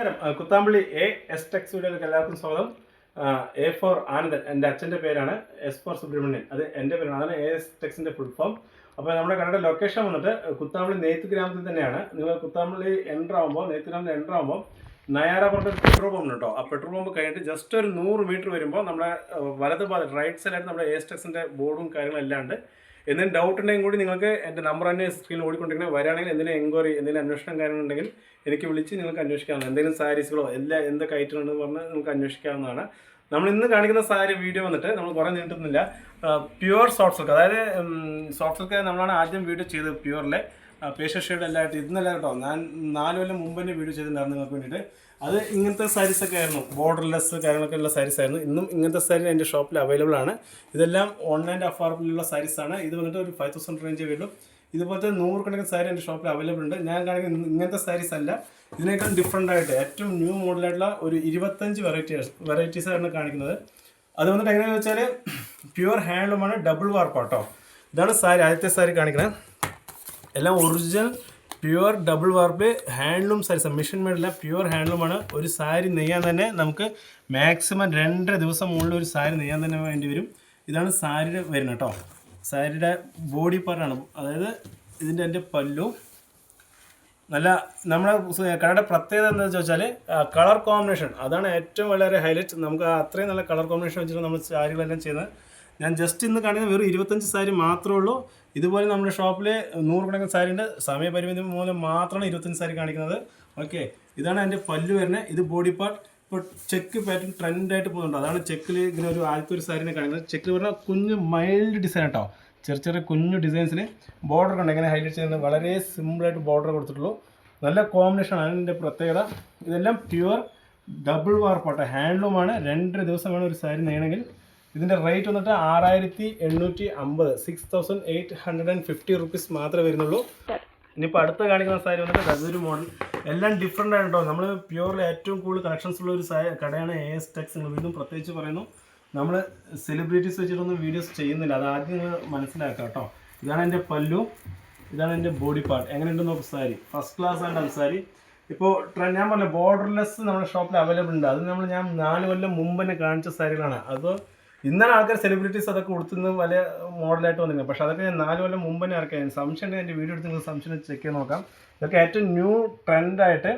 നമസ്കാരം. Kuthampully A S Tex വീഡിയോയിലേക്ക് എല്ലാവർക്കും സ്വാഗതം. എ ഫോർ ആനന്ദൻ എന്റെ അച്ഛന്റെ പേരാണ്. S for Subramanian. അത് എന്റെ പേരാണ്. അതാണ് എ എസ് ടെക്സിന്റെ ഫുൾ ഫോം അപ്പോൾ നമ്മുടെ കടയുടെ ലൊക്കേഷൻ വന്നിട്ട് കുത്താമ്പള്ളി നെയ്ത്ത് ഗ്രാമത്തിൽ തന്നെയാണ്. നിങ്ങൾ കുത്താമ്പള്ളി എന്റർ ആകുമ്പോൾ നെയ്ത്ത് ഗ്രാമത്തിൽ എന്റർ ആകുമ്പോൾ നയാറ പറഞ്ഞ പെട്രോൾ പമ്പ് കേട്ടോ. ആ പെട്രോൾ പമ്പ് കഴിഞ്ഞിട്ട് ജസ്റ്റ് ഒരു നൂറ് മീറ്റർ വരുമ്പോൾ നമ്മുടെ വലത് ഭാഗത്ത് റൈറ്റ് സൈഡായിട്ട് നമ്മുടെ എ എസ് ടെക്സിന്റെ ബോർഡും കാര്യങ്ങളും എല്ലാം ഉണ്ട്. എന്തെങ്കിലും ഡൗട്ട് ഉണ്ടെങ്കിൽ കൂടി നിങ്ങൾക്ക് എന്റെ നമ്പർ തന്നെ സ്ക്രീനിൽ ഓടിക്കൊണ്ടിരിക്കുന്നത് വരാണെങ്കിൽ എന്തെങ്കിലും എൻക്വയറി എന്തെങ്കിലും അന്വേഷണം കാര്യങ്ങളുണ്ടെങ്കിൽ എനിക്ക് വിളിച്ച് നിങ്ങൾക്ക് അന്വേഷിക്കാവുന്ന എന്തെങ്കിലും സാരീസുകളോ എല്ലാ എന്തൊക്കെ ഐറ്റം ഉണ്ടെന്ന് പറഞ്ഞാൽ നിങ്ങൾക്ക് അന്വേഷിക്കാവുന്നതാണ്. നമ്മൾ ഇന്ന് കാണിക്കുന്ന സാരി വീഡിയോ വന്നിട്ട് നമ്മൾ കുറേ നീട്ടുന്നില്ല പ്യുവർ സോഫ്റ്റ് സിൽക്ക് അതായത് സോഫ്റ്റ് സിൽക്ക് നമ്മളാണ് ആദ്യം വീഡിയോ ചെയ്തത് പ്യുവറിലെ ഷെയ്ഡ് എല്ലായിട്ട് ഇന്നല്ല കേട്ടോ ഞാൻ നാല് കൊല്ലം മുമ്പ് തന്നെ വീഡിയോ ചെയ്തിട്ടുണ്ടായിരുന്നു നിങ്ങൾക്ക് വേണ്ടിയിട്ട്. അത് ഇങ്ങനത്തെ സാരീസ് ഒക്കെ ആയിരുന്നു ബോർഡർലെസ് കാര്യങ്ങളൊക്കെ ഉള്ള സാരീസ് ആയിരുന്നു. ഇന്നും ഇങ്ങനത്തെ സാരി എന്റെ ഷോപ്പിൽ അവൈലബിൾ ആണ്. ഇതെല്ലാം ഓൺലൈൻ അഫോർഡബിളുള്ള സാരീസ് ആണ്. ഇത് വന്നിട്ട് ഒരു ഫൈവ് തൗസൻഡ് റേഞ്ച് വരുള്ളൂ ഇതുപോലത്തെ നൂറുകണക്കിന് സാരി എന്റെ ഷോപ്പിൽ അവൈലബിൾ ഉണ്ട്. ഞാൻ കാണിക്കുന്ന ഇങ്ങനത്തെ സാരീസ് അല്ല. ഇതിനേക്കാൾ ഡിഫറെന്റ് ആയിട്ട് ഏറ്റവും ന്യൂ മോഡലായിട്ടുള്ള ഒരു ഇരുപത്തഞ്ച് വെറൈറ്റീസ് ആണ് കാണിക്കുന്നത്. അത് വന്നിട്ട് എങ്ങനെയാണെന്ന് വെച്ചാൽ പ്യുവർ ഹാൻഡ്ലൂമാണ് ഡബിൾ വാർപ്പാട്ടോ ഇതാണ് സാരി ആദ്യത്തെ സാരി കാണിക്കുന്നത് എല്ലാം original pure double warp handloom saris machine മേഡല്ല pure ഹാൻഡ്ലൂമാണ് ഒരു സാരി നെയ്യാൻ തന്നെ നമുക്ക് മാക്സിമം രണ്ടര ദിവസം മുകളിൽ ഒരു സാരി നെയ്യാൻ തന്നെ വേണ്ടി വരും. ഇതാണ് സാരിയുടെ വരുന്നത് കേട്ടോ. സാരിയുടെ ബോഡി പാർട്ടാണ് അതായത് ഇതിന്റെ എന്റെ പല്ലു. നല്ല നമ്മുടെ കടയുടെ പ്രത്യേകത എന്താണെന്ന് വെച്ചാൽ കളർ കോമ്പിനേഷൻ അതാണ് ഏറ്റവും വളരെ ഹൈലൈറ്റ് നമുക്ക് അത്രയും നല്ല കളർ കോമ്പിനേഷൻ വെച്ചിട്ട് നമ്മൾ സാരികളെല്ലാം ചെയ്യുന്നത്. ഞാൻ ജസ്റ്റ് ഇന്ന് കാണിക്കുന്ന വെറും ഇരുപത്തഞ്ച് സാരി മാത്രമേ ഉള്ളൂ. ഇതുപോലെ നമ്മുടെ ഷോപ്പിൽ നൂറുകണക്കിന് സാരി ഉണ്ട്. സമയപരിമിതി മൂലം മാത്രമാണ് ഇരുപത്തഞ്ച് സാരി കാണിക്കുന്നത്. ഓക്കെ ഇതാണ് എന്റെ പല്ല് വരുന്നത് ഇത് ബോഡി പാർട്ട് ഇപ്പോൾ ചെക്ക് പാറ്റേൺ ട്രെൻഡായിട്ട് പോകുന്നുണ്ട്. അതാണ് ചെക്കിൽ ഇങ്ങനെ ഒരു ആദ്യത്തെ ഒരു സാരിനെ കാണിക്കുന്നത്. ചെക്കിൽ പറഞ്ഞാൽ കുഞ്ഞ് മൈൽഡ് ഡിസൈൻ കേട്ടോ ചെറിയ ചെറിയ കുഞ്ഞു ഡിസൈൻസിൽ ബോർഡർ കണ്ട്? എങ്ങനെ ഹൈലൈറ്റ് ചെയ്യുന്നത്? വളരെ സിമ്പിളായിട്ട് ബോർഡർ കൊടുത്തിട്ടുള്ളൂ. നല്ല കോമ്പിനേഷൻ ആണ് അതിന്റെ പ്രത്യേകത. ഇതെല്ലാം പ്യുവർ ഡബിൾ വാർപ്പാട്ടെ ഹാൻഡ്ലൂമാണ് രണ്ടര ദിവസം വേണം ഒരു സാരി നെയ്യണമെങ്കിൽ. ഇതിന്റെ റേറ്റ് വന്നിട്ട് ആറായിരത്തി എണ്ണൂറ്റി അമ്പത് six thousand eight hundred and fifty rupees മാത്രമേ വരുന്നുള്ളൂ. ഇനിയിപ്പോൾ അടുത്ത കാണിക്കുന്ന സാരി വന്നിട്ട് അതൊരു മോഡൽ എല്ലാം ഡിഫറെന്റ് ആണ് കേട്ടോ നമ്മൾ പ്യുവർലി ഏറ്റവും കൂടുതൽ കളക്ഷൻസ് ഉള്ള ഒരു കടയാണ് എ എസ് ടെക്സ് നിങ്ങൾ വീണ്ടും പ്രത്യേകിച്ച് പറയുന്നു. നമ്മൾ സെലിബ്രിറ്റീസ് വെച്ചിട്ടൊന്നും വീഡിയോസ് ചെയ്യുന്നില്ല. അത് ആദ്യം നിങ്ങൾ മനസ്സിലാക്കുക കേട്ടോ. ഇതാണ് എന്റെ പല്ലു. ഇതാണ് എന്റെ ബോഡി പാർട്ട് എങ്ങനെയുണ്ട് നോക്കും സാരി. ഫസ്റ്റ് ക്ലാസ് ആണ് സാരി. ഇപ്പോൾ ട്രെൻഡ് ഞാൻ പറഞ്ഞ ബോർഡർലെസ് നമ്മുടെ ഷോപ്പിൽ അവൈലബിൾ ഉണ്ട്. അത് നമ്മൾ ഞാൻ നാല് കൊല്ലം മുമ്പ് തന്നെ കാണിച്ച സാരികളാണ്. അപ്പോൾ ഇന്നാണ് ആൾക്കാർ സെലിബ്രിറ്റീസ് അതൊക്കെ കൊടുത്തുനിന്ന് വലിയ മോഡലായിട്ട് വന്നിരുന്നത് പക്ഷെ അതൊക്കെ ഞാൻ നാല് കൊല്ലം മുമ്പ് തന്നെ ഇറക്കാൻ സംശയം എന്റെ വീഡിയോ എടുത്ത് നിങ്ങൾ സംശയം ചെക്ക് ചെയ്ത് നോക്കാം. ഇതൊക്കെ ഏറ്റവും ന്യൂ ട്രെൻഡായിട്ട്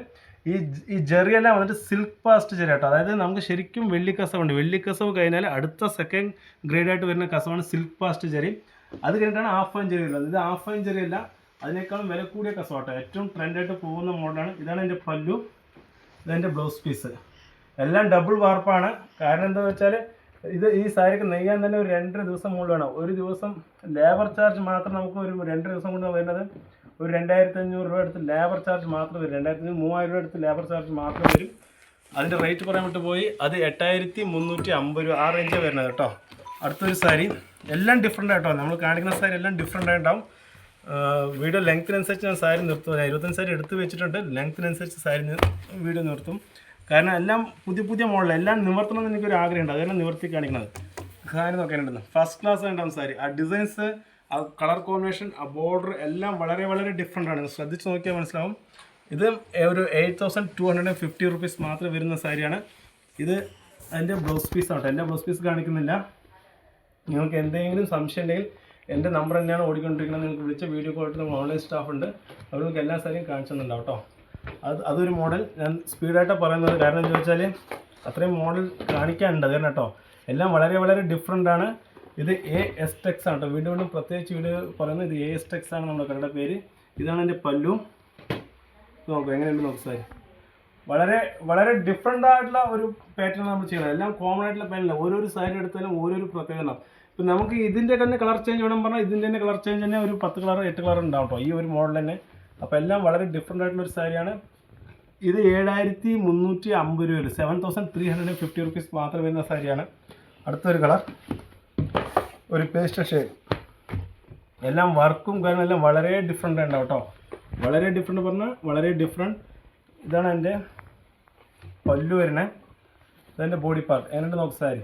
ഈ ഈ ജെറിയെല്ലാം വന്നിട്ട് സിൽക്ക് പാസ്റ്റ് ജെറി കേട്ടോ അതായത് നമുക്ക് ശരിക്കും വെള്ളി വെള്ളിക്കസവ് വെള്ളി കസവ് കഴിഞ്ഞാൽ അടുത്ത സെക്കൻഡ് ഗ്രേഡായിട്ട് വരുന്ന കസവാണ് സിൽക്ക് പാസ്റ്റ് ജെറി. അത് കഴിഞ്ഞിട്ടാണ് ഹാഫ് ഫൈൻ ജെറി ഉള്ളത്. ഇത് ഹാഫ് ഫൈൻ ജെറി അല്ല അതിനേക്കാളും വില കൂടിയ കസവാട്ടോ. ഏറ്റവും ട്രെൻഡായിട്ട് പോകുന്ന മോഡലാണ് ഇതാണ് എന്റെ പല്ലു. ഇതെന്റെ ബ്ലൗസ് പീസ് എല്ലാം ഡബിൾ വാർപ്പാണ് കാരണം എന്താണെന്ന് വെച്ചാൽ ഇത് ഈ സാരിക്ക് നെയ്യാൻ തന്നെ ഒരു രണ്ടര ദിവസം മുകളിൽ വേണം. ഒരു ദിവസം ലേബർ ചാർജ് മാത്രം നമുക്ക് ഒരു രണ്ടര ദിവസം കൊണ്ട് വരുന്നത് ഒരു രണ്ടായിരത്തി അഞ്ഞൂറ് രൂപ എടുത്ത് ലേബർ ചാർജ് മാത്രം വരും. രണ്ടായിരത്തി അഞ്ഞൂറ് മൂവായിരം രൂപ എടുത്ത് ലേബർ ചാർജ് മാത്രം വരും. അതിന്റെ റേറ്റ് പറയാൻ വിട്ട് പോയി. അത് എട്ടായിരത്തി മുന്നൂറ്റി അമ്പത് രൂപ ആ റേഞ്ച് വരുന്നത് കേട്ടോ. അടുത്തൊരു സാരി. എല്ലാം ഡിഫറെന്റ് ആട്ടോ നമ്മൾ കാണിക്കുന്ന സാരി എല്ലാം ഡിഫറെന്റ് ആയിട്ടുണ്ടാവും വീഡിയോ ലെങ്ത്തിനനുസരിച്ച് ഞാൻ സാരി നിർത്തും. ഞാൻ ഇരുപത്തഞ്ച് സാരി എടുത്ത് വെച്ചിട്ടുണ്ട്. ലെങ്ത്തിനനുസരിച്ച് സാരി വീഡിയോ നിർത്തും. കാരണം എല്ലാം പുതിയ പുതിയ മോഡൽ എല്ലാം നിവർത്തണം എന്ന് എനിക്കൊരു ആഗ്രഹമുണ്ട്. അതെല്ലാം നിവർത്തി കാണിക്കുന്നത്. സാരി നോക്കാനുണ്ടെന്ന് ഫസ്റ്റ് ക്ലാസ് ഉണ്ടാവും സാരി. ആ ഡിസൈൻസ് ആ കളർ കോമ്പിനേഷൻ ആ ബോർഡർ എല്ലാം വളരെ വളരെ ഡിഫറെന്റ് ആണ്. ശ്രദ്ധിച്ച് നോക്കിയാൽ മനസ്സിലാവും. ഇത് ഒരു eight thousand two hundred and fifty rupees മാത്രം വരുന്ന സാരിയാണ്. ഇത് എന്റെ ബ്ലൗസ് പീസ് ആവട്ടെ എന്റെ ബ്ലൗസ് പീസ് കാണിക്കുന്നില്ല. നിങ്ങൾക്ക് എന്തെങ്കിലും സംശയം ഉണ്ടെങ്കിൽ എന്റെ നമ്പർ തന്നെയാണ് ഓടിക്കൊണ്ടിരിക്കുന്നത്. നിങ്ങൾക്ക് വിളിച്ച വീഡിയോ കോൾ നമ്മൾ ഓൺലൈൻ സ്റ്റാഫ് ഉണ്ട്. അവർ നിങ്ങൾക്ക് എല്ലാ സാരിയും കാണിച്ചു തന്നിട്ടുണ്ടാവും കേട്ടോ. അത് അതൊരു മോഡൽ. ഞാൻ സ്പീഡായിട്ടാണ് പറയുന്നത്. കാരണം എന്താ വെച്ചാൽ അത്രയും മോഡൽ കാണിക്കാനുണ്ട്. അതുതന്നെ കേട്ടോ. എല്ലാം വളരെ വളരെ ഡിഫറെന്റ് ആണ്. ഇത് എ എസ് ടെക്സ് ആണ് കേട്ടോ. വീണ്ടും പ്രത്യേകിച്ച് വീഡിയോ പറയുന്നത് ഇത് എ എസ് ടെക്സ് ആണ് നമ്മുടെ കടയുടെ പേര്. ഇതാണ് എന്റെ പല്ലും. നോക്കാം എങ്ങനെയുണ്ട് നോക്കാം സാർ വളരെ വളരെ ഡിഫറെന്റ് ആയിട്ടുള്ള ഒരു പാറ്റേൺ നമ്മൾ ചെയ്യണം എല്ലാം കോമൺ ആയിട്ടുള്ള പാറ്റേൺ ഓരോരു സാരി എടുത്താലും ഓരോരു പ്രത്യേകത ഇപ്പം നമുക്ക് ഇതിന്റെ തന്നെ കളർ ചേഞ്ച് വേണം പറഞ്ഞാൽ ഇതിന്റെ തന്നെ കളർ ചേഞ്ച് തന്നെ ഒരു പത്ത് കളർ എട്ട് കളർ ഉണ്ടാവും കേട്ടോ. ഈ ഒരു മോഡൽ തന്നെ. അപ്പോൾ എല്ലാം വളരെ ഡിഫറെന്റ് ആയിട്ടുള്ള ഒരു സാരിയാണ് ഇത് ഏഴായിരത്തി മുന്നൂറ്റി അമ്പത് രൂപ seven thousand three hundred fifty rupees മാത്രം വരുന്ന സാരിയാണ് അടുത്തൊരു കളർ ഒരു പേസ്റ്റ് ഷെയ്ഡ് എല്ലാം വർക്കും കാരണം എല്ലാം വളരെ ഡിഫറെന്റ് ഉണ്ടാവും കേട്ടോ. വളരെ ഡിഫറെന്റ് പറഞ്ഞാൽ വളരെ ഡിഫറെന്റ് ഇതാണ് എന്റെ പല്ലു വരുന്നത്. ഇതെന്റെ ബോഡി പാർട്ട് എന്നിട്ട് നോക്ക് സാരി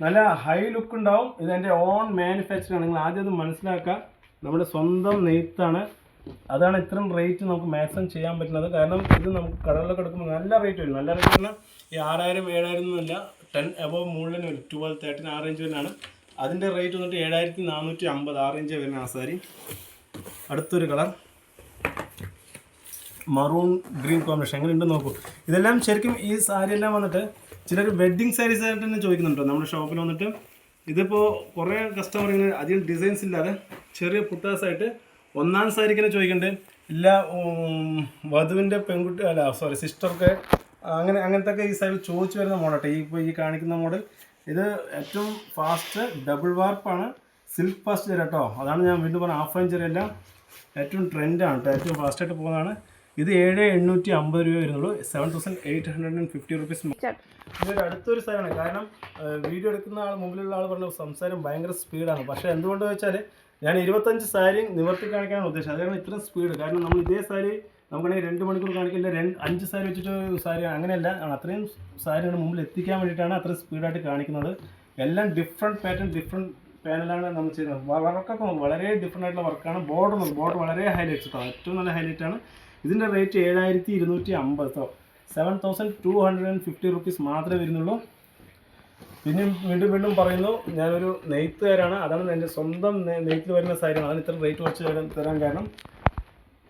നല്ല ഹൈ ലുക്ക് ഉണ്ടാവും. ഇതെന്റെ ഓൺ മാനുഫാക്ചറിങ് ആണ്. നിങ്ങൾ ആദ്യം അത് മനസ്സിലാക്കുക. നമ്മുടെ സ്വന്തം നെയ്ത്താണ് അതാണ് ഇത്രയും റേറ്റ് നമുക്ക് മാക്സിമം ചെയ്യാൻ പറ്റുന്നത്. കാരണം ഇത് നമുക്ക് കടകളിലൊക്കെ എടുക്കുമ്പോൾ നല്ല റേറ്റ് വരും. നല്ല റേറ്റ് പറഞ്ഞാൽ ഈ ആറായിരം ഏഴായിരം ഒന്നുമില്ല ടെൻ എബോവ് മുകളിൽ വരും. ട്വൽവ് തേർട്ടീൻ ആ റേഞ്ച് വരുന്നതാണ് അതിന്റെ റേറ്റ് വന്നിട്ട് ഏഴായിരത്തി നാനൂറ്റി അമ്പത് ആ റേഞ്ച് വരുന്ന ആ സാരി. അടുത്തൊരു കളർ മറൂൺ ഗ്രീൻ കോമ്പിനേഷൻ എങ്ങനെ ഉണ്ടെന്ന് നോക്കൂ. ഇതെല്ലാം ശരിക്കും ഈ സാരി എല്ലാം വന്നിട്ട് ചിലർ വെഡ്ഡിങ് സാരീസ് ആയിട്ട് തന്നെ ചോദിക്കുന്നുണ്ടോ? നമ്മുടെ ഷോപ്പിൽ വന്നിട്ട്. ഇതിപ്പോൾ കുറേ കസ്റ്റമർ ഇങ്ങനെ അധികം ഡിസൈൻസ് ഇല്ലാതെ ചെറിയ പുട്ടാസായിട്ട് ഒന്നാം സാരിക്ക് തന്നെ ചോദിക്കുന്നുണ്ട് ഇല്ല വധുവിന്റെ പെൺകുട്ടി അല്ല സോറി സിസ്റ്റർക്ക് അങ്ങനെ അങ്ങനത്തെ ഒക്കെ ഈ സാരി ചോദിച്ചു വരുന്ന മോഡട്ടെ ഈ ഇപ്പോൾ ഈ കാണിക്കുന്ന മോഡൽ ഇത് ഏറ്റവും ഫാസ്റ്റ് ഡബിൾ വാർപ്പാണ് സിൽക്ക് ഫാസ്റ്റ് ചെറിയ കേട്ടോ അതാണ് ഞാൻ വീണ്ടും പറഞ്ഞ ഹാഫ് ഇഞ്ച് എല്ലാം ഏറ്റവും ട്രെൻഡാണ് കേട്ടോ ഏറ്റവും ഫാസ്റ്റായിട്ട് പോകുന്നതാണ്. ഇത് ഏഴ് എണ്ണൂറ്റി അമ്പത് രൂപ വരുന്നുള്ളൂ seven thousand eight hundred and fifty rupees ഇതൊരു അടുത്തൊരു സ്ഥലമാണ് കാരണം വീഡിയോ എടുക്കുന്ന ആൾ മുമ്പിലുള്ള ആൾ പറഞ്ഞ സംസാരം ഭയങ്കര സ്പീഡാണ് പക്ഷേ എന്തുകൊണ്ട് വെച്ചാൽ ഞാൻ ഇരുപത്തഞ്ച് സാരി നിവർത്തി കാണിക്കാനാണ് ഉദ്ദേശിച്ചത് അതാണ് ഇത്രയും സ്പീഡ് കാരണം നമ്മൾ ഇതേ സാരി നമുക്കാണെങ്കിൽ രണ്ട് മണിക്കൂർ കാണിക്കില്ല രണ്ട് അഞ്ച് സാരി വെച്ചിട്ട് സാരി അങ്ങനെയല്ല. അത്രയും സാരിയുടെ മുമ്പിൽ എത്തിക്കാൻ വേണ്ടിയിട്ടാണ് അത്രയും സ്പീഡായിട്ട് കാണിക്കുന്നത്. എല്ലാം ഡിഫറെന്റ് പാറ്റേൺ ഡിഫറെന്റ് പാനലാണ് നമ്മൾ ചെയ്യുന്നത്. വർക്കൊക്കെ വളരെ ഡിഫറെന്റ് ആയിട്ടുള്ള വർക്കാണ് ബോർഡർ ബോർഡർ വളരെ ഹൈലൈറ്റ്സ് ഏറ്റവും നല്ല ഹൈലൈറ്റ് ആണ്. ഇതിന്റെ റേറ്റ് ഏഴായിരത്തി ഇരുന്നൂറ്റി അമ്പത് seven thousand two hundred and fifty rupees മാത്രമേ വരുന്നുള്ളൂ. പിന്നെയും വീണ്ടും വീണ്ടും പറയുന്നു ഞാനൊരു നെയ്ത്തുകാരാണ് അതാണ് എന്റെ സ്വന്തം നെയ്ത്തിൽ വരുന്ന സാരിയാണ് അതിന് ഇത്ര റേറ്റ് കുറച്ച് തരാൻ തരാൻ കാരണം.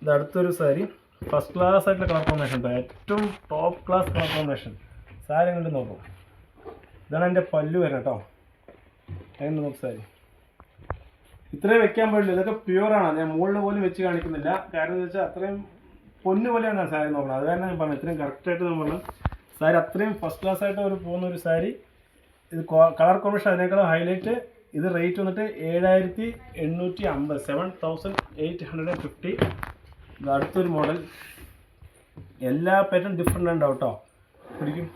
ഇത് അടുത്തൊരു സാരി ഫസ്റ്റ് ക്ലാസ് ആയിട്ടുള്ള കളർ കോമ്പിനേഷൻ ഏറ്റവും top class colour combination sari കണ്ട് നോക്കും. ഇതാണ് എന്റെ പല്ലു വരാം കേട്ടോ. അങ്ങനെ നോക്ക് സാരി. ഇത്രയും വെക്കാൻ പാടില്ല ഇതൊക്കെ പ്യുവറാണ് ഞാൻ മുകളിൽ പോലും വെച്ച് കാണിക്കുന്നില്ല. കാരണം എന്ന് വെച്ചാൽ അത്രയും പൊന്നു പോലെയാണ് സാരി നോക്കുന്നത്. അത് ഞാൻ പറഞ്ഞു ഇത്രയും കറക്റ്റായിട്ട് നമ്മൾ സാരി അത്രയും ഫസ്റ്റ് ക്ലാസ് ആയിട്ട് ഒരു പോകുന്ന ഒരു സാരി ഇത് കളർ കോമ്പിനേഷൻ അതിനേക്കാളും ഹൈലൈറ്റ് ഇത് റേറ്റ് വന്നിട്ട് ഏഴായിരത്തി എണ്ണൂറ്റി അമ്പത് seven thousand eight hundred and fifty ഇത് അടുത്തൊരു മോഡൽ എല്ലാ പാറ്റേൺ ഡിഫറെന്റ് ഉണ്ടാവും കേട്ടോ പിടിക്കും.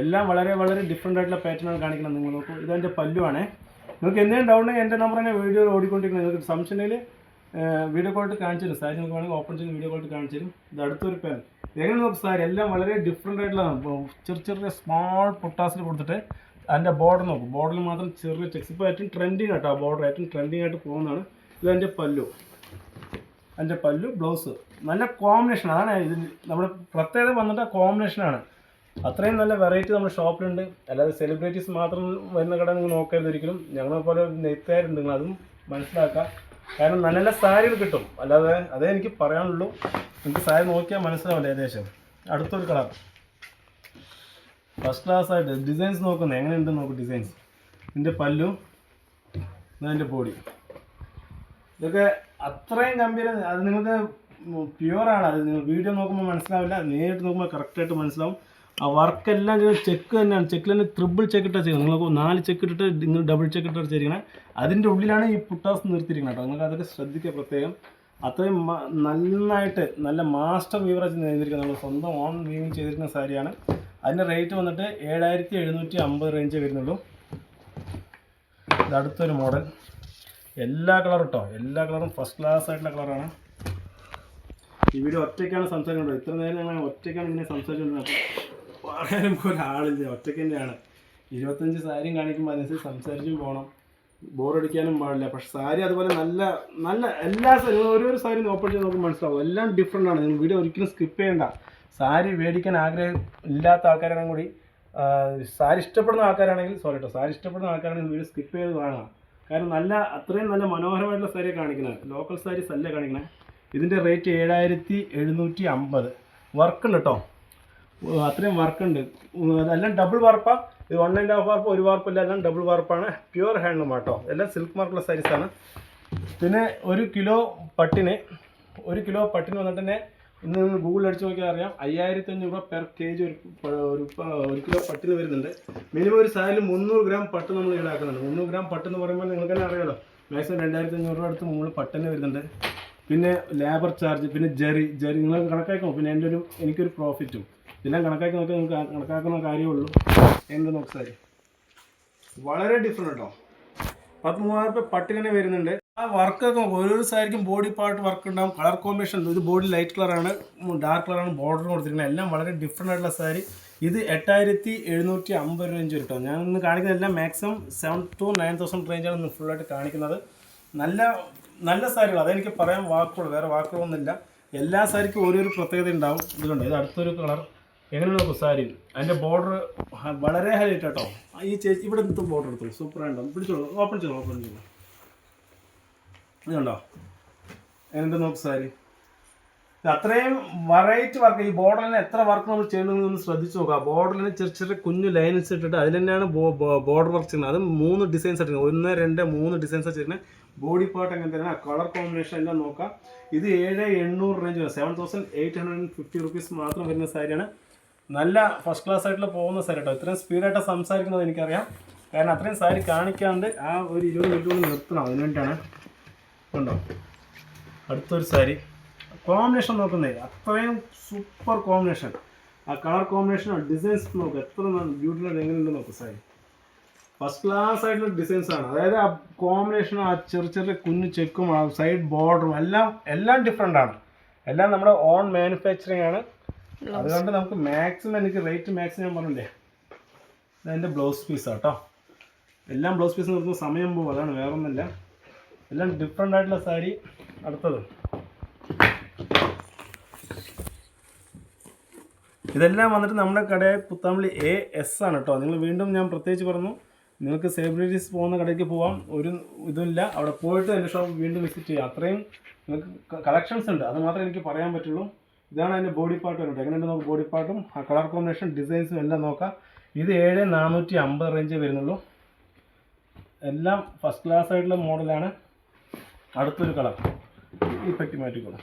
എല്ലാം വളരെ വളരെ ഡിഫറെന്റ് ആയിട്ടുള്ള പാറ്റേണാണ് കാണിക്കുന്നത്. നിങ്ങൾ നോക്കൂ. ഇതെന്റെ പല്ലുവാണേ. നിങ്ങൾക്ക് എന്തെങ്കിലും ഉണ്ടെങ്കിൽ എന്റെ നമ്പർ തന്നെ വീഡിയോ ഓടിക്കൊണ്ടിരിക്കുന്നത് നിങ്ങൾക്ക് സംശയത്തിൽ വീഡിയോ കോളിട്ട് കാണിച്ചു തരും. സാരി നമുക്ക് വേണമെങ്കിൽ ഓപ്പൺ ചെയ്ത് വീഡിയോ കോളിട്ട് കാണിച്ചു തരും. ഇത് അടുത്തൊരു പേൻ എങ്ങനെ നോക്കും സാരി എല്ലാം വളരെ ഡിഫറെന്റ് ആയിട്ടുള്ളതാണ് ചെറിയ ചെറിയ സ്മോൾ പൊട്ടാസിൽ കൊടുത്തിട്ട് അതിന്റെ ബോർഡർ നോക്കും. ബോർഡറിൽ മാത്രം ചെറിയ ചെക്സ് ഇപ്പോൾ ഏറ്റവും ട്രെൻഡിങ് ആട്ടോ ആ ബോർഡർ ഏറ്റവും ട്രെൻഡിങ് ആയിട്ട് പോകുന്നതാണ് ഇതെന്റെ പല്ലു. അതിന്റെ പല്ലു ബ്ലൗസ് നല്ല കോമ്പിനേഷൻ അതാണ് ഇത് നമ്മുടെ പ്രത്യേകത വന്നിട്ട് കോമ്പിനേഷനാണ് അത്രയും നല്ല വെറൈറ്റി നമ്മുടെ ഷോപ്പിലുണ്ട് അല്ലാതെ സെലിബ്രിറ്റീസ് മാത്രം വരുന്ന കട നിങ്ങൾ നോക്കരുത് ഒരിക്കലും. ഞങ്ങളെ പോലെ നെയ്ത്തുകാരുണ്ട്. നിങ്ങൾ അതും മനസ്സിലാക്കുക കാരണം നല്ല നല്ല സാരികൾ കിട്ടും. അല്ലാതെ അതേ എനിക്ക് പറയാനുള്ളൂ. എനിക്ക് സാരി നോക്കിയാൽ മനസ്സിലാവില്ല ഏകദേശം. അടുത്തൊരു കളർ. ഫസ്റ്റ് ക്ലാസ് ആയിട്ട് ഡിസൈൻസ് നോക്കുന്നത് എങ്ങനെയുണ്ട് നോക്കും ഡിസൈൻസ് ഇതിന്റെ പല്ലു ഇതിന്റെ ബോഡി ഇതൊക്കെ അത്രയും ഗംഭീരം അത് നിങ്ങൾക്ക് പ്യുവറാണ് അത് നിങ്ങൾ വീഡിയോ നോക്കുമ്പോൾ മനസ്സിലാവില്ല. നേരിട്ട് നോക്കുമ്പോൾ കറക്റ്റായിട്ട് മനസ്സിലാവും. ആ വർക്കെല്ലാം ചെക്ക് തന്നെയാണ്. ചെക്കിൽ തന്നെ ട്രിപ്പിൾ ചെക്ക് ഇട്ടാണ് ചെയ്യുന്നത് നിങ്ങൾക്ക് നാല് ചെക്ക് ഇട്ടിട്ട് നിങ്ങൾ ഡബിൾ ചെക്ക് ഇട്ടാണ് ചെയ്തിരിക്കുന്നത് അതിന്റെ ഉള്ളിലാണ് ഈ പുട്ടാസ് നിർത്തിയിരിക്കുന്നത് കേട്ടോ. നിങ്ങൾക്ക് അതൊക്കെ ശ്രദ്ധിക്കുക പ്രത്യേകം. അത്രയും നന്നായിട്ട് നല്ല മാസ്റ്റർ വീവറേജ് ചെയ്തിരിക്കുന്നത് നമ്മൾ സ്വന്തം ഓൺ വീവിങ് ചെയ്തിരിക്കുന്ന സാരിയാണ്. അതിന്റെ റേറ്റ് വന്നിട്ട് ഏഴായിരത്തി എഴുന്നൂറ്റി അമ്പത് റേഞ്ചേ വരുന്നുള്ളൂ അടുത്തൊരു മോഡൽ എല്ലാ കളറും കേട്ടോ എല്ലാ കളറും ഫസ്റ്റ് ക്ലാസ് ആയിട്ടുള്ള കളറാണ് ഇവിടെ ഒറ്റയ്ക്കാണ് സംസാരിക്കുന്നത്. ഇത്ര നേരം ഞങ്ങൾ ഒറ്റയ്ക്കാണ് ഇങ്ങനെ സംസാരിച്ചുകൊണ്ടിരുന്നത് പറയാനും ഒരാളില്ല. ഒറ്റയ്ക്ക് തന്നെയാണ്. ഇരുപത്തഞ്ച് സാരിയും കാണിക്കുമ്പോൾ അതിനനുസരിച്ച് സംസാരിച്ചും പോകണം ബോറടിക്കാനും പാടില്ല. പക്ഷെ സാരി അതുപോലെ നല്ല നല്ല എല്ലാ സാരി ഓരോരോ സാരി ഓപ്പൺ ചെയ്ത് നോക്കുമ്പോൾ മനസ്സിലാവും. എല്ലാം ഡിഫറെന്റ് ആണ്. വീഡിയോ ഒരിക്കലും സ്കിപ്പ് ചെയ്യേണ്ട. സാരി മേടിക്കാൻ ആഗ്രഹം ഇല്ലാത്ത ആൾക്കാരാണെങ്കിൽ കൂടി സാരി ഇഷ്ടപ്പെടുന്ന ആൾക്കാരാണെങ്കിൽ സോറി കേട്ടോ സാരി ഇഷ്ടപ്പെടുന്ന ആൾക്കാരാണെങ്കിൽ വീഡിയോ സ്കിപ്പ് ചെയ്ത് കാണാം കാരണം നല്ല അത്രയും നല്ല മനോഹരമായിട്ടുള്ള സാരിയാണ് കാണിക്കുന്നത് ലോക്കൽ സാരീസ് അല്ല കാണിക്കുന്നത് ഇതിന്റെ റേറ്റ് ഏഴായിരത്തി എഴുന്നൂറ്റി അമ്പത്. വർക്കുണ്ട് കേട്ടോ അത്രയും വർക്ക് ഉണ്ട് ഉം, എല്ലാം ഡബിൾ വാർപ്പാണ് ഇത് വൺ ആൻഡ് ഹാഫ് വാർപ്പ് ഒരു വാർപ്പില്ല എല്ലാം ഡബിൾ വാർപ്പാണ് പ്യുവർ ഹാൻഡ്ലൂം മാട്ടോ എല്ലാം സിൽക്ക് മാർക്കുള്ള സാരീസാണ് പിന്നെ ഒരു കിലോ പട്ടിന് ഒരു കിലോ പട്ടിന് വന്നിട്ട് തന്നെ ഇന്ന് നിങ്ങൾ ഗൂഗിൾ അടിച്ച് നോക്കിയാൽ അറിയാം. അയ്യായിരത്തി അഞ്ഞൂറ് രൂപ പെർ കെ ജി ഒരു ഒരു കിലോ പട്ടിന് വരുന്നുണ്ട്. മിനിമം ഒരു സാധനം മുന്നൂറ് ഗ്രാം പട്ട് നമ്മൾ ഈടാക്കുന്നുണ്ട്. മുന്നൂറ് ഗ്രാം പട്ട് എന്ന് പറയുമ്പോൾ നിങ്ങൾക്ക് തന്നെ അറിയാലോ. മാക്സിമം രണ്ടായിരത്തി അഞ്ഞൂറ് രൂപ അടുത്ത് മുകളിൽ പട്ടിന് വരുന്നുണ്ട്. പിന്നെ ലേബർ ചാർജ് പിന്നെ ജെറി ജെറി നിങ്ങൾ കണക്കാക്കണം പിന്നെ എന്റെ ഒരു എനിക്കൊരു പ്രോഫിറ്റും ഇതെല്ലാം കണക്കാക്കി നോക്കി നിങ്ങൾക്ക് കണക്കാക്കുന്ന കാര്യമുള്ളൂ. എന്ത് നോക്ക് സാരി വളരെ ഡിഫറെന്റ് കേട്ടോ പത്ത് മൂവായിരം രൂപ പട്ടികനെ വരുന്നുണ്ട്. ആ വർക്കൊക്കെ ഓരോ സാരിക്കും ബോഡി പാർട്ട് വർക്ക് ഉണ്ടാവും. കളർ കോമ്പിനേഷൻ ഇത് ബോഡി ലൈറ്റ് കളറാണ് ഡാർക്ക് കളറാണ് ബോർഡർ കൊടുത്തിരിക്കുന്നത്. എല്ലാം വളരെ ഡിഫറെന്റ് ആയിട്ടുള്ള സാരി. ഇത് എട്ടായിരത്തി എഴുന്നൂറ്റി അമ്പത് റേഞ്ച് കിട്ടും ഞാൻ ഇന്ന് കാണിക്കുന്ന എല്ലാം maximum seven two nine thousand റേഞ്ചാണ് ഇന്ന് ഫുള്ളായിട്ട് കാണിക്കുന്നത്. നല്ല നല്ല സാരികൾ അതെനിക്ക് പറയാൻ വാക്കുകൾ വേറെ വാക്കുകളൊന്നുമില്ല. എല്ലാ സാരിക്കും ഓരോരോ പ്രത്യേകത ഉണ്ടാവും. ഇതുണ്ട്. ഇത് അടുത്തൊരു കളർ എങ്ങനെ കുസാരി സാരി അതിന്റെ ബോർഡർ വളരെ ഹൈലൈറ്റ് കേട്ടോ ഈ ചേച്ചി ഇവിടെ നിന്ന് ബോർഡർ എടുത്തു? സൂപ്പർ ആയിട്ടോ പിടിച്ചോളൂ ഓപ്പൺ ചെയ്തോ ഓപ്പൺ ചെയ്തോ? അതുണ്ടോ എങ്ങനെ നോക്ക് സാരി അത്രയും വെറൈറ്റി വർക്ക് ഈ ബോർഡറിന് എത്ര വർക്ക് നമ്മൾ ചെയ്യണമെന്ന് ശ്രദ്ധിച്ച് നോക്കുക ബോർഡറിന് ചെറിയ ചെറിയ കുഞ്ഞു ലൈൻസ് ഇട്ടിട്ട് അതിൽ തന്നെയാണ് ബോർഡർ വർക്ക് ചെയ്യുന്നത്. അത് മൂന്ന് ഡിസൈൻസ് ഇട്ടിരുന്നത് ഒന്ന് രണ്ട് മൂന്ന് ഡിസൈൻസ് വെച്ചിരുന്നത് ബോഡി പാർട്ട് എങ്ങനെ തന്നെ കളർ കോമ്പിനേഷൻ എല്ലാം നോക്കാം. ഇത് ഏഴ് എണ്ണൂറ് range seven thousand eight hundred and fifty rupees മാത്രം വരുന്ന സാരിയാണ്. നല്ല ഫസ്റ്റ് ക്ലാസ് ആയിട്ടുള്ള പോകുന്ന സാരി കേട്ടോ ഇത്രയും സ്പീഡായിട്ട് സംസാരിക്കുന്നത് എനിക്കറിയാം. കാരണം അത്രയും സാരി കാണിക്കാണ്ട് ആ ഒരു ഇരുപത് മിനിറ്റ് കൊണ്ട് നിർത്തണം. അതിന് വേണ്ടിയിട്ടാണ് ഉണ്ടോ അടുത്തൊരു സാരി. കോമ്പിനേഷൻ നോക്കുന്നേ. അത്രയും സൂപ്പർ കോമ്പിനേഷൻ ആ കളർ കോമ്പിനേഷനോ ഡിസൈൻസ് നോക്കുക എത്ര ബ്യൂട്ടിഫുൾ എങ്ങനെയുണ്ട് നോക്കുക സാരി. ഫസ്റ്റ് ക്ലാസ് ആയിട്ടുള്ള ഡിസൈൻസ് ആണ്. അതായത് ആ കോമ്പിനേഷൻ ആ ചെറിയ ചെറിയ കുഞ്ഞു ചെക്കും സൈഡ് ബോർഡറും എല്ലാം എല്ലാം ഡിഫറെന്റ് ആണ്. എല്ലാം നമ്മുടെ ഓൺ മാനുഫാക്ചറിങ് ആണ്. അതുകൊണ്ട് നമുക്ക് മാക്സിമം എനിക്ക് റേറ്റ് മാക്സിമം ഞാൻ പറഞ്ഞില്ലേ? ഇതെന്റെ ബ്ലൗസ് പീസ് കേട്ടോ എല്ലാം ബ്ലൗസ് പീസ് നിർത്തുന്ന സമയം പോകും. അതാണ് വേറെ ഒന്നുമില്ല എല്ലാം ഡിഫറെന്റ് ആയിട്ടുള്ള സാരി അടുത്തത്. ഇതെല്ലാം വന്നിട്ട് നമ്മുടെ കടയിൽ പുത്താമ്പള്ളി എ എസ് ആണ് കേട്ടോ നിങ്ങൾ വീണ്ടും ഞാൻ പ്രത്യേകിച്ച് പറഞ്ഞു നിങ്ങൾക്ക് സെലിബ്രിറ്റീസ് പോകുന്ന കടയ്ക്ക് പോവാം. ഒരു ഇതുമില്ല. അവിടെ പോയിട്ട് എന്റെ ഷോപ്പ് വീണ്ടും വിസിറ്റ് ചെയ്യാം. അത്രയും നിങ്ങൾക്ക് കളക്ഷൻസ് ഉണ്ട്. അത് മാത്രമേ എനിക്ക് പറയാൻ പറ്റുള്ളൂ. ഇതാണ് അതിന്റെ ബോഡി പാർട്ട് വരുന്നത്. എങ്ങനെയുണ്ട് നമുക്ക് ബോഡി പാർട്ടും ആ കളർ കോമ്പിനേഷൻ ഡിസൈൻസും എല്ലാം നോക്കാം. ഇത് ഏഴ് നാനൂറ്റി അമ്പത് റേഞ്ചേ വരുന്നുള്ളൂ. എല്ലാം ഫസ്റ്റ് ക്ലാസ് ആയിട്ടുള്ള മോഡലാണ് അടുത്തൊരു കളർ ഈ പെട്ടി കളർ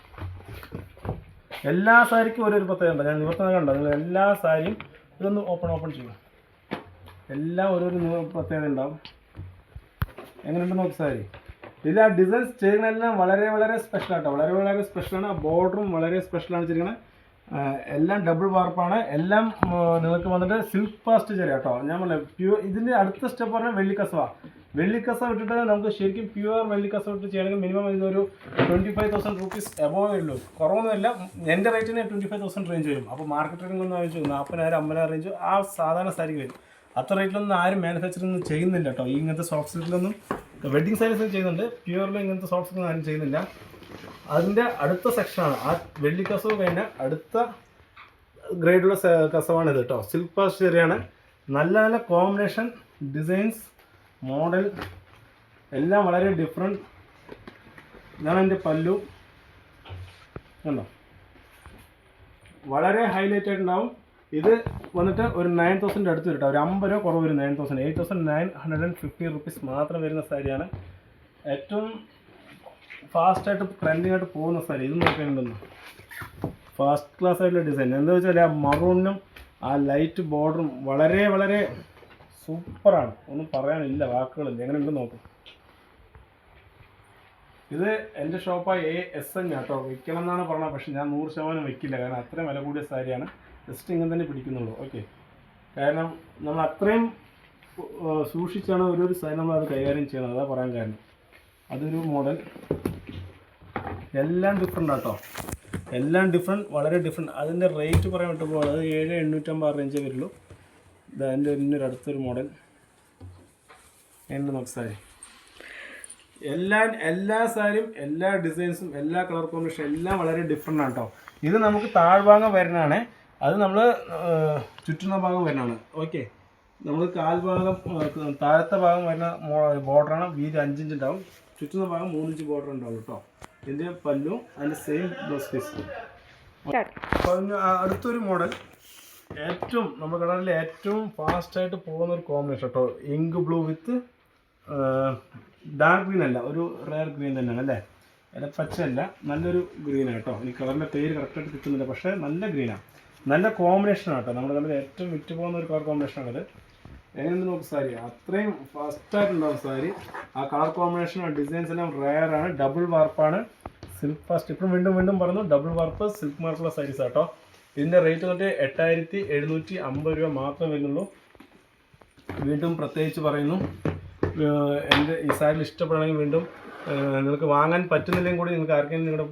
എല്ലാ സാരിക്കും ഒരു പ്രത്യേകത ഉണ്ട്. ഞാൻ നിവർത്തനം കണ്ടോ? നിങ്ങൾ എല്ലാ സാരിയും ഇതൊന്ന് ഓപ്പൺ ഓപ്പൺ ചെയ്യണം എല്ലാം ഓരോരോ പ്രത്യേകത ഉണ്ടാവും. എങ്ങനെയുണ്ട് നോക്ക് സാരി? ഇതിൽ ആ ഡിസൈൻസ് ചെയ്യുന്നതെല്ലാം വളരെ വളരെ സ്പെഷ്യൽ ആട്ടോ. വളരെ വളരെ സ്പെഷ്യലാണ് ബോർഡറും വളരെ സ്പെഷ്യലാണ് ചെയ്തിരിക്കുന്നത് എല്ലാം ഡബിൾ വാർപ്പാണ് എല്ലാം നിങ്ങൾക്ക് വന്നിട്ട് സിൽക്ക് പാസ്റ്റ് ചെറിയ കേട്ടോ ഞാൻ പറഞ്ഞ പ്യൂർ ഇതിന്റെ അടുത്ത സ്റ്റെപ്പ് പറഞ്ഞാൽ വെള്ളിക്കസവ. വെള്ളിക്കസ വിട്ടിട്ട് നമുക്ക് ശരിക്കും പ്യുവർ വെള്ളിക്കസ ഇട്ട് ചെയ്യണമെങ്കിൽ മിനിമം ഇതൊരു twenty five thousand rupees above വരുള്ളൂ. കുറവൊന്നുമില്ല എന്റെ റേറ്റിന് ട്വന്റി ഫൈവ് തൗസൻഡ് റേഞ്ച് വരും. അപ്പോൾ മാർക്കറ്റ് റേറ്റിംഗ് ഒന്ന് ആവശ്യം നാൽപ്പതിനായിരം അമ്പതിനായിരം റേഞ്ച് ആ സാധാരണ സാരിക്ക് വരും. അത്ര റേറ്റിലൊന്നും ആരും മാനുഫാക്ചറിങ് ചെയ്യുന്നില്ല കേട്ടോ ഇങ്ങനത്തെ സോഫ്റ്റ് സിൽക്കിലൊന്നും വെഡിങ് സാരീസ് ചെയ്യുന്നുണ്ട്. പ്യുവർലി ഇങ്ങനത്തെ സോഫ്റ്റ്സ് ഒന്നും ആരും ചെയ്യുന്നില്ല. അതിന്റെ അടുത്ത സെക്ഷനാണ് ആ വെള്ളി കസവ് കഴിഞ്ഞ അടുത്ത ഗ്രേഡുള്ള കസവാണ് ഇത് കേട്ടോ. സിൽക്ക് പാസ്റ്റ് ചെറിയാണ്. നല്ല നല്ല കോമ്പിനേഷൻ ഡിസൈൻസ് മോഡൽ എല്ലാം വളരെ ഡിഫറെന്റ് ഇതാണ് എന്റെ പല്ലു. കണ്ടോ? വളരെ ഹൈലൈറ്റഡ് ആയിട്ടുണ്ടാവും ഇത് വന്നിട്ട് ഒരു നയൻ തൗസൻഡ് അടുത്ത് വരും ഒരു അമ്പത് രൂപ കുറവ് വരും nine thousand eight thousand nine hundred and fifty rupees മാത്രം വരുന്ന സാരിയാണ് ഏറ്റവും ഫാസ്റ്റായിട്ട് ട്രെൻഡിങ് ആയിട്ട് പോകുന്ന സാരി ഇത് നോക്കേണ്ടെന്ന് ഫാസ്റ്റ് ക്ലാസ് ആയിട്ടുള്ള ഡിസൈൻ എന്താ വെച്ചാൽ ആ മറൂണിനും ആ ലൈറ്റ് ബോർഡറും വളരെ വളരെ സൂപ്പറാണ് ഒന്നും പറയാനില്ല വാക്കുകളില്ല എങ്ങനെ ഉണ്ട് നോക്കും. ഇത് എന്റെ ഷോപ്പായ എ എസ് എൻ കേട്ടോ വയ്ക്കണം എന്നാണ് പറഞ്ഞത്. പക്ഷെ ഞാൻ നൂറ് ശതമാനം വെക്കില്ല. കാരണം അത്രയും വില കൂടിയ സാരിയാണ് ജസ്റ്റ് ഇങ്ങനെ തന്നെ പിടിക്കുന്നുള്ളൂ. ഓക്കെ കാരണം നമ്മൾ അത്രയും സൂക്ഷിച്ചാണ് ഓരോരു സാധനം നമ്മൾ അത് കൈകാര്യം ചെയ്യുന്നത്. അതാ പറയാൻ കാരണം. അതൊരു മോഡൽ എല്ലാം ഡിഫറെന്റ് ആട്ടോ. എല്ലാം ഡിഫറെന്റ് വളരെ ഡിഫറെന്റ് അതിന്റെ റേറ്റ് പറയാൻ പറ്റുമ്പോൾ അത് ഏഴ് എണ്ണൂറ്റമ്പത് റേഞ്ചേ വരുള്ളൂ. അതിന്റെ ഇന്നൊരു അടുത്തൊരു മോഡൽ എന്റെ നോക്ക് സാരി എല്ലാ എല്ലാ സാരിയും എല്ലാ ഡിസൈൻസും എല്ലാ കളർ കോമ്പിനേഷനും എല്ലാം വളരെ ഡിഫറെന്റ് ആണ് കേട്ടോ ഇത് നമുക്ക് താഴ്ഭാഗം വരുന്നതാണ്. അത് നമ്മൾ ചുറ്റുന്ന ഭാഗം വരുന്നതാണ് ഓക്കെ നമ്മൾ കാൽഭാഗം താഴത്തെ ഭാഗം വരുന്ന ബോർഡറാണ് വീതി അഞ്ചിഞ്ച് ഉണ്ടാവും. ചുറ്റുന്ന ഭാഗം മൂന്നിഞ്ച് ബോർഡർ ഉണ്ടാവും കേട്ടോ ഇതിന്റെ പല്ലും അതിന്റെ സെയിം ബ്ലൗസ് പീസ് അടുത്തൊരു മോഡൽ ഏറ്റവും നമ്മുടെ കടലിൽ ഏറ്റവും ഫാസ്റ്റായിട്ട് പോകുന്ന ഒരു കോമ്പിനേഷൻ കേട്ടോ ink blue with dark green അല്ല. ഒരു റയർ ഗ്രീൻ തന്നെയാണ് അല്ലേ? അല്ല പച്ചയല്ല. നല്ലൊരു ഗ്രീനാണ് കേട്ടോ ഈ കളറിന്റെ പേര് കറക്റ്റായിട്ട് കിട്ടുന്നില്ല. പക്ഷേ നല്ല ഗ്രീനാണ് നല്ല കോമ്പിനേഷൻ കേട്ടോ. നമ്മുടെ കടലിൽ ഏറ്റവും വിറ്റ് പോകുന്ന ഒരു കളർ കോമ്പിനേഷനാണ് ഇത് എങ്ങനെ നോക്ക് സാരി? അത്രയും ഫസ്റ്റായിട്ടുണ്ടാവും സാരി. ആ കളർ കോമ്പിനേഷൻ ഡിസൈൻസ് എല്ലാം റയർ ആണ്. ഡബിൾ വാർപ്പാണ് സിൽക്ക് ഫാസ്റ്റ് ഇപ്പം വീണ്ടും വീണ്ടും പറഞ്ഞു ഡബിൾ വാർപ്പ് സിൽക്ക് മാർക്കുള്ള സാരീസ് കേട്ടോ ഇതിന്റെ റേറ്റ് വന്നിട്ട് എട്ടായിരത്തി എഴുന്നൂറ്റി അമ്പത് രൂപ മാത്രമേ വരുന്നുള്ളൂ. വീണ്ടും പ്രത്യേകിച്ച് പറയുന്നു എന്റെ ഈ സാരിൽ ഇഷ്ടപ്പെടണമെങ്കിൽ വീണ്ടും നിങ്ങൾക്ക് വാങ്ങാൻ പറ്റുന്നില്ലെങ്കിൽ കൂടി നിങ്ങൾക്ക് ആർക്കെങ്കിലും നിങ്ങളുടെ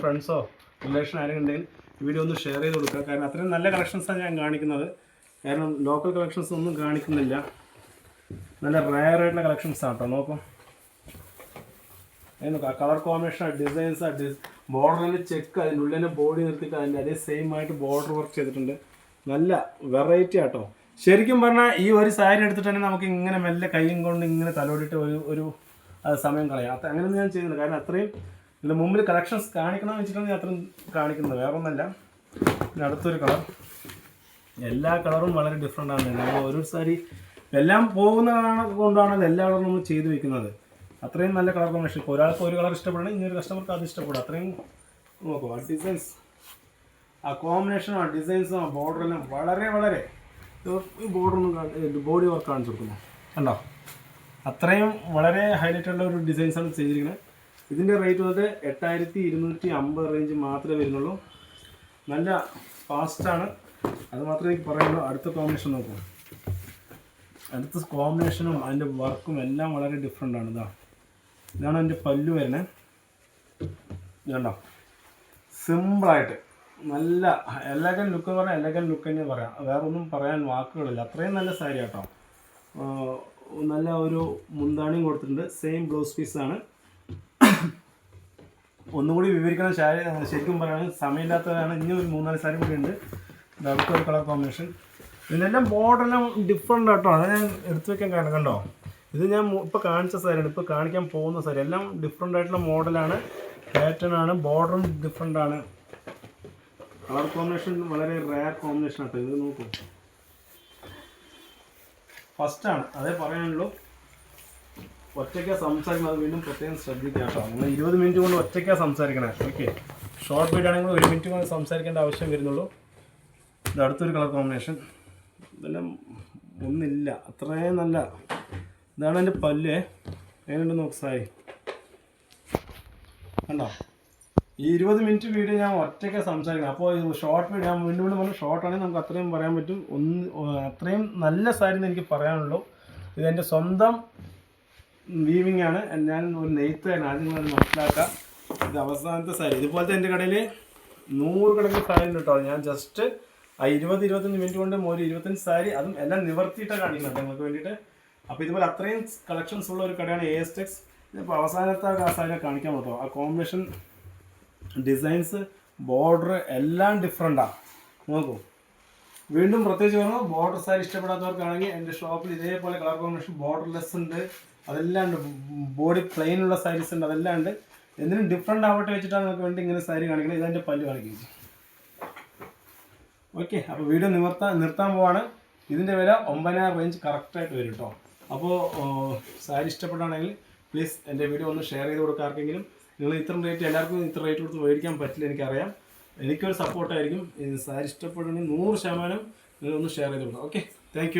ഫ്രണ്ട്സോ റിലേഷൻ ആരെങ്കിലും ഉണ്ടെങ്കിൽ വീഡിയോ ഒന്ന് ഷെയർ ചെയ്ത് കൊടുക്കുക. കാരണം അത്രയും നല്ല കളക്ഷൻസാണ് ഞാൻ കാണിക്കുന്നത്. കാരണം ലോക്കൽ കളക്ഷൻസ് ഒന്നും കാണിക്കുന്നില്ല. നല്ല റയർ ആയിട്ടുള്ള കളക്ഷൻസ് ആണ് കേട്ടോ നോക്കാം. കളർ കോമ്പിനേഷൻ ഡിസൈൻസ് ഡിസ് ബോർഡറിൽ ചെക്ക് അതിന്റെ ഉള്ളിൽ ബോഡി നിർത്തിയിട്ട് അതിന്റെ അതേ സെയിം ആയിട്ട് ബോർഡർ വർക്ക് ചെയ്തിട്ടുണ്ട്. നല്ല വെറൈറ്റി ആട്ടോ ശരിക്കും പറഞ്ഞാൽ ഈ ഒരു സാരി എടുത്തിട്ട് തന്നെ നമുക്ക് ഇങ്ങനെ മെല്ലെ കൈയും കൊണ്ട് ഇങ്ങനെ തലോടിയിട്ട് ഒരു ഒരു സമയം കളയാം. അങ്ങനെ ഞാൻ ചെയ്യുന്നില്ല. കാരണം അത്രയും ഇതിന്റെ മുമ്പിൽ കളക്ഷൻസ് കാണിക്കണമെന്ന് വെച്ചിട്ടാണ് ഞാൻ അത്രയും കാണിക്കുന്നത്. വേറെ ഒന്നല്ല പിന്നെ അടുത്തൊരു കളർ എല്ലാ കളറും വളരെ ഡിഫറെന്റ് ആണ്. നമ്മൾ ഒരു സാരി എല്ലാം പോകുന്നതാണ് കൊണ്ടാണ് എല്ലാ കളറും നമ്മൾ ചെയ്തു വെക്കുന്നത്. അത്രയും നല്ല കളർ കോമ്പിനേഷൻ ഇപ്പോൾ ഒരാൾക്ക് ഒരു കളർ ഇഷ്ടപ്പെടണം ഇനി ഒരു കസ്റ്റമർക്ക് അത് ഇഷ്ടപ്പെടും. അത്രയും നോക്കൂ ആ ഡിസൈൻസ് ആ കോമ്പിനേഷനും ആ ഡിസൈൻസും ആ ബോർഡറെല്ലാം വളരെ വളരെ ഒന്ന് ബോഡി വർക്ക് കാണിച്ചു കൊടുക്കുന്നു. കണ്ടോ? അത്രയും വളരെ ഹൈലൈറ്റ് ഉള്ള ഒരു ഡിസൈൻസാണ് ചെയ്തിരിക്കുന്നത്. ഇതിന്റെ റേറ്റ് വന്നിട്ട് എട്ടായിരത്തി ഇരുന്നൂറ്റി അമ്പത് റേഞ്ച് മാത്രമേ വരുന്നുള്ളൂ. നല്ല ഫാസ്റ്റാണ് അത് മാത്രമേ എനിക്ക് പറയുള്ളൂ അടുത്ത കോമ്പിനേഷൻ നോക്കൂ. അടുത്ത കോമ്പിനേഷനും അതിന്റെ വർക്കും എല്ലാം വളരെ ഡിഫറെന്റ് ആണ്. ഇതാ. ഇതാണ് എന്റെ പല്ലു വരുന്നത്. ഇതുണ്ടോ? സിമ്പിളായിട്ട് നല്ല എലഗൻ ലുക്ക് എന്ന് പറഞ്ഞാൽ എലഗൻ ലുക്ക് തന്നെ പറയാം. വേറെ ഒന്നും പറയാൻ വാക്കുകളില്ല. അത്രയും നല്ല സാരി കേട്ടോ നല്ല ഒരു മുന്താണിയും കൊടുത്തിട്ടുണ്ട്. സെയിം ബ്ലൗസ് പീസാണ് ഒന്നും കൂടി വിവരിക്കണം ശരിക്കും പറയുകയാണെങ്കിൽ സമയമില്ലാത്തതാണ് ഇനി ഒരു മൂന്നാൽ സാരി കൂടി ഉണ്ട്. ഒരു കളർ കോമ്പിനേഷൻ. ഇതിനെല്ലാം ബോർഡെല്ലാം ഡിഫറെന്റ് ആട്ടോ. അത് ഞാൻ എടുത്തു വെക്കാൻ കാരണം കണ്ടോ? ഇത് ഞാൻ ഇപ്പോൾ കാണിച്ച സാരിയാണ്. ഇപ്പോൾ കാണിക്കാൻ പോകുന്ന സാരി. എല്ലാം ഡിഫറെന്റ് ആയിട്ടുള്ള മോഡലാണ് പാറ്റേൺ ആണ്. ബോർഡറും ഡിഫറെന്റ് ആണ്. കളർ കോമ്പിനേഷൻ വളരെ റയർ കോമ്പിനേഷൻ ആട്ടോ. ഇത് നോക്കൂ. ഫസ്റ്റാണ് അതേ പറയാനുള്ളൂ. ഒറ്റയ്ക്കാ അത് വീണ്ടും പ്രത്യേകം ശ്രദ്ധിക്കുക കേട്ടോ. നിങ്ങൾ ഇരുപത് മിനിറ്റ് കൊണ്ട് ഒറ്റയ്ക്കാ സംസാരിക്കണേ. ഓക്കെ. ഷോർട്ട് വീഡിയോ ആണെങ്കിൽ ഒരു മിനിറ്റ് കൊണ്ട് സംസാരിക്കേണ്ട ആവശ്യം വരുന്നുള്ളൂ. ഇത് അടുത്തൊരു കളർ കോമ്പിനേഷൻ ഇതെല്ലാം ഒന്നില്ല. അത്രയും നല്ല ഇതാണ് എന്റെ പല്ല്. എങ്ങനെയുണ്ട് നോക്ക് സായി? കണ്ടോ? ഈ ഇരുപത് മിനിറ്റ് വീഡിയോ ഞാൻ ഒറ്റയ്ക്ക് സംസാരിക്കണം. അപ്പോൾ ഷോർട്ട് വീഡിയോ ഞാൻ വീണ്ടും വീണ്ടും ഷോർട്ട് ആണെങ്കിൽ നമുക്ക് അത്രയും പറയാൻ പറ്റും. ഒന്ന് അത്രയും നല്ല സാരി എന്ന് എനിക്ക് പറയാനുള്ളൂ. ഇതെന്റെ സ്വന്തം വീവിങ് ആണ്. ഞാൻ ഒരു നെയ്ത്താണ് ആദ്യം നിങ്ങൾ മനസ്സിലാക്കാം. ഇത് അവസാനത്തെ സാരി. ഇതുപോലത്തെ എന്റെ കടയിൽ നൂറുകണക്കിന് സാരി ഉണ്ട് കേട്ടോ. ഞാൻ ജസ്റ്റ് ആ ഇരുപത് ഇരുപത്തഞ്ച് മിനിറ്റ് കൊണ്ട് ഒരു ഇരുപത്തഞ്ച് സാരി അതും എല്ലാം നിവർത്തിയിട്ടാണ് കാണിക്കുന്നത്. നിങ്ങൾക്ക് വേണ്ടിയിട്ട് അപ്പോൾ ഇതുപോലെ അത്രയും കളക്ഷൻസ് ഉള്ള ഒരു കടയാണ് എ എസ് ടെക്സ് ഇപ്പോൾ അവസാനത്തെ ആ സാരി കാണിക്കാൻ പറ്റും ആ കോമ്പിനേഷൻ ഡിസൈൻസ് ബോർഡർ എല്ലാം ഡിഫറെന്റാണ് നോക്കൂ. വീണ്ടും പ്രത്യേകിച്ച് പറഞ്ഞു ബോർഡർ സാരി ഇഷ്ടപ്പെടാത്തവർക്കാണെങ്കിൽ എന്റെ ഷോപ്പിൽ ഇതേപോലെ കളർ കോമ്പിനേഷൻ ബോർഡർലെസ് ഉണ്ട്. അതെല്ലാം ഉണ്ട് ബോഡി പ്ലെയിൻ ഉള്ള സാരീസ് ഉണ്ട്. അതെല്ലാം ഉണ്ട് എന്തിനും ഡിഫറെന്റ് ആവട്ടെ വെച്ചിട്ടാണ് നമുക്ക് വേണ്ടി ഇങ്ങനെ സാരി കാണിക്കുന്നത്. ഇതെന്റെ പല്ല് കാണിക്കുന്നത് ഓക്കെ അപ്പോൾ വീഡിയോ നിവർത്താൻ നിർത്താൻ പോവാണ്. ഇതിന്റെ വില ഒമ്പതിനായിരം റേഞ്ച് കറക്റ്റായിട്ട് വരും കേട്ടോ അപ്പോൾ സാരി ഇഷ്ടപ്പെടുകയാണെങ്കിൽ പ്ലീസ് എന്റെ വീഡിയോ ഒന്ന് ഷെയർ ചെയ്ത് കൊടുക്കുക ആർക്കെങ്കിലും. നിങ്ങൾ ഇത്രയും റേറ്റ് എല്ലാവർക്കും ഇത്ര റേറ്റ് കൊടുത്ത് മേടിക്കാൻ പറ്റില്ല എനിക്കറിയാം. എനിക്കൊരു സപ്പോർട്ടായിരിക്കും സാരി ഇഷ്ടപ്പെടുകയാണെങ്കിൽ നൂറ് ശതമാനം നിങ്ങളൊന്ന് ഷെയർ ചെയ്ത് കൊടുക്കുക ഓക്കെ താങ്ക്